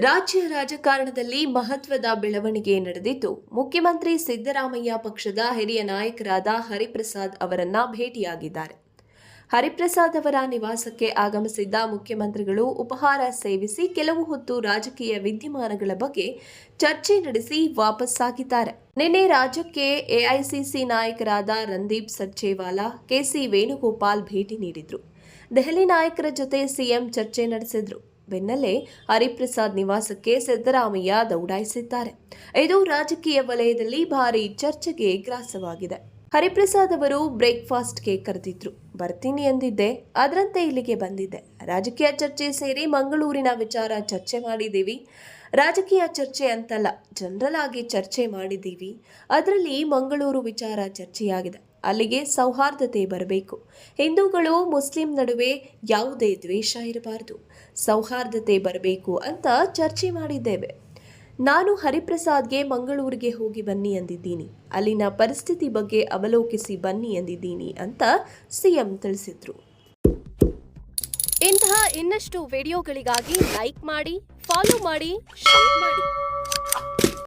ರಾಜ್ಯ ರಾಜಕಾರಣದಲ್ಲಿ ಮಹತ್ವದ ಬೆಳವಣಿಗೆ ನಡೆದಿದ್ದು, ಮುಖ್ಯಮಂತ್ರಿ ಸಿದ್ದರಾಮಯ್ಯ ಪಕ್ಷದ ಹಿರಿಯ ನಾಯಕರಾದ ಹರಿಪ್ರಸಾದ್ ಅವರನ್ನ ಭೇಟಿಯಾಗಿದ್ದಾರೆ. ಹರಿಪ್ರಸಾದ್ ಅವರ ನಿವಾಸಕ್ಕೆ ಆಗಮಿಸಿದ್ದ ಮುಖ್ಯಮಂತ್ರಿಗಳು ಉಪಹಾರ ಸೇವಿಸಿ ಕೆಲವು ಹೊತ್ತು ರಾಜಕೀಯ ವಿದ್ಯಮಾನಗಳ ಬಗ್ಗೆ ಚರ್ಚೆ ನಡೆಸಿ ವಾಪಸ್ಸಾಗಿದ್ದಾರೆ. ನಿನ್ನೆ ರಾಜ್ಯಕ್ಕೆ ಎಐಸಿಸಿ ನಾಯಕರಾದ ರಂದೀಪ್ ಸರ್ಜೇವಾಲಾ ಕೆಸಿ ವೇಣುಗೋಪಾಲ್ ಭೇಟಿ ನೀಡಿದ್ರು. ದೆಹಲಿ ನಾಯಕರ ಜೊತೆ ಸಿಎಂ ಚರ್ಚೆ ನಡೆಸಿದ್ರು. ಬೆನ್ನಲ್ಲೇ ಹರಿಪ್ರಸಾದ್ ನಿವಾಸಕ್ಕೆ ಸಿದ್ದರಾಮಯ್ಯ ದೌಡಾಯಿಸಿದ್ದಾರೆ. ಇದು ರಾಜಕೀಯ ವಲಯದಲ್ಲಿ ಭಾರಿ ಚರ್ಚೆಗೆ ಗ್ರಾಸವಾಗಿದೆ. ಹರಿಪ್ರಸಾದ್ ಅವರು ಬ್ರೇಕ್ಫಾಸ್ಟ್ಗೆ ಕರೆದಿದ್ರು. ಬರ್ತೀನಿ ಎಂದಿದ್ದೆ ಅದರಂತೆ ಇಲ್ಲಿಗೆ ಬಂದಿದ್ದೆ. ರಾಜಕೀಯ ಚರ್ಚೆ ಸೇರಿ ಮಂಗಳೂರಿನ ವಿಚಾರ ಚರ್ಚೆ ಮಾಡಿದ್ದೀವಿ. ರಾಜಕೀಯ ಚರ್ಚೆ ಅಂತಲ್ಲ, ಜನರಲ್ ಆಗಿ ಚರ್ಚೆ ಮಾಡಿದ್ದೀವಿ. ಅದರಲ್ಲಿ ಮಂಗಳೂರು ವಿಚಾರ ಚರ್ಚೆಯಾಗಿದೆ. ಅಲ್ಲಿಗೆ ಸೌಹಾರ್ದತೆ ಬರಬೇಕು. ಹಿಂದೂಗಳು ಮುಸ್ಲಿಂ ನಡುವೆ ಯಾವುದೇ ದ್ವೇಷ ಇರಬಾರದು. ಸೌಹಾರ್ದತೆ ಬರಬೇಕು ಅಂತ ಚರ್ಚೆ ಮಾಡಿದ್ದೇವೆ. ನಾನು ಹರಿಪ್ರಸಾದ್ಗೆ ಮಂಗಳೂರಿಗೆ ಹೋಗಿ ಬನ್ನಿ ಅಂದಿದ್ದೀನಿ. ಅಲ್ಲಿನ ಪರಿಸ್ಥಿತಿ ಬಗ್ಗೆ ಅವಲೋಕಿಸಿ ಬನ್ನಿ ಅಂದಿದ್ದೀನಿ ಅಂತ ಸಿಎಂ ತಿಳಿಸಿದ್ರು. ಇಂತಹ ಇನ್ನಷ್ಟು ವಿಡಿಯೋಗಳಿಗಾಗಿ ಲೈಕ್ ಮಾಡಿ, ಫಾಲೋ ಮಾಡಿ, ಶೇರ್ ಮಾಡಿ.